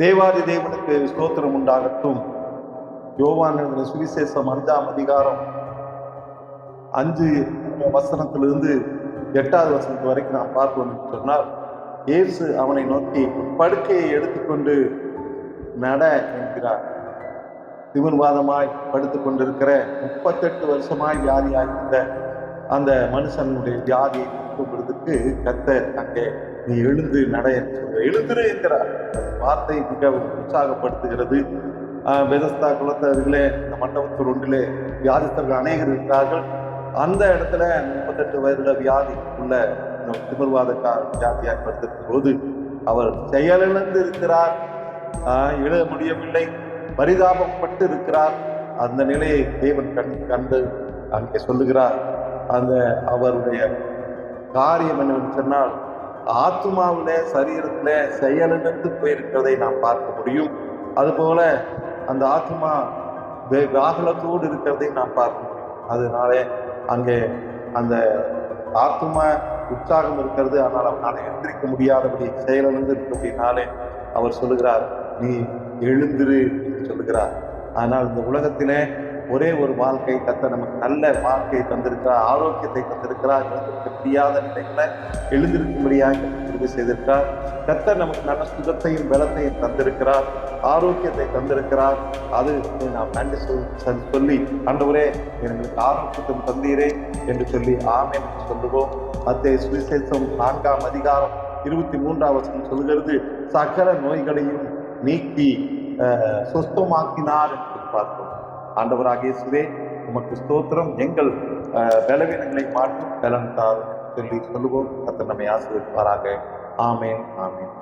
தேவாதி தேவனுக்கு ஸ்தோத்திரம் உண்டாகட்டும். யோவான் எழுதின சுவிசேஷம் அஞ்சாம் அதிகாரம் அஞ்சு வசனத்திலிருந்து எட்டாவது வசனத்து வரைக்கும் நான் பார்ப்போம் சொன்னால் இயேசு அவனை நோக்கி படுக்கையை எடுத்துக்கொண்டு நட என்கிறார். திமிர்வாதமாய் படுத்து கொண்டிருக்கிற முப்பத்தெட்டு வருஷமாய் வியாதியாய் இருந்த அந்த மனுஷனுடைய வியாதியை கூப்பிடுறதுக்கு கத்தர் அங்கே நீ எழுந்து நட என்று சொல்ற. எழுந்துரு என்கிறார். வார்த்தை மிகவும் உற்சாகப்படுத்துகிறது. வெதஸ்தா குலத்தர்களே இந்த மண்டபத்தில் ஒன்றிலே வியாதித்தர்கள் அநேகர் இருக்கிறார்கள். அந்த இடத்துல முப்பத்தெட்டு வயதுல வியாதி உள்ள திமிர்வாதக்கார வியாதியாய் படுத்திருக்கும் போது அவர் செயலிழந்து இருக்கிறார். எழுத முடியவில்லை முடியவில்லை. பரிதாபப்பட்டு இருக்கிறார். அந்த நிலையை தேவன் கண் கண்டு அங்கே சொல்லுகிறார். அந்த அவருடைய காரியம் என்னவென்று சொன்னால் ஆத்மாவிலே சரீரத்திலே செயலிழந்து போயிருக்கிறதை நாம் பார்க்க முடியும். அதுபோல அந்த ஆத்மா வே- வியாகுலத்தோடு இருக்கிறதை நாம் பார்க்க முடியும். அதனாலே அங்கே அந்த ஆத்மா உற்சாகம் இருக்கிறது. ஆனால் அவனால் எழுந்திருக்க முடியாதபடி செயலிழந்து இருக்கிறபடினாலே அவர் சொல்லுகிறார் நீ எழுந்திரு என்று சொல்லுகிறார். ஆனால் இந்த உலகத்திலே ஒரே ஒரு வாழ்க்கை கத்த நமக்கு நல்ல வாழ்க்கையை தந்திருக்கிறார் ஆரோக்கியத்தை தந்திருக்கிறார் எழுந்திருக்க முடியாத நிலைகளை எழுந்திருக்கும்படியாக உறுதி செய்திருக்கிறார். கத்த நமக்கு நல்ல சுகத்தையும் பலத்தையும் தந்திருக்கிறார் ஆரோக்கியத்தை தந்திருக்கிறார். அது நாம் நன்றி சொல் சொல்லி ஆண்டவரே எங்களுக்கு ஆரோக்கியத்தை தந்தீரே என்று சொல்லி ஆமே சொல்லுவோம். மத்திய சுவிசேஷம் நான்காம் அதிகாரம் இருபத்தி மூன்றாம் வசனம் சொல்கிறது சகல நோய்களையும் நீக்கி சொஸ்தமாக்கினார் சுஸ்தமாக்கினார் என்று பார்க்கிறோம் ஆண்டவராக இயேசுவே உமக்கு ஸ்தோத்திரம். எங்கள் பலவீனங்களை மாற்றும் பலன் தார் சொல்லி சொல்லுவோம். கர்த்தர் நம்மை ஆசிரியப்பாராக ஆமேன் ஆமேன்.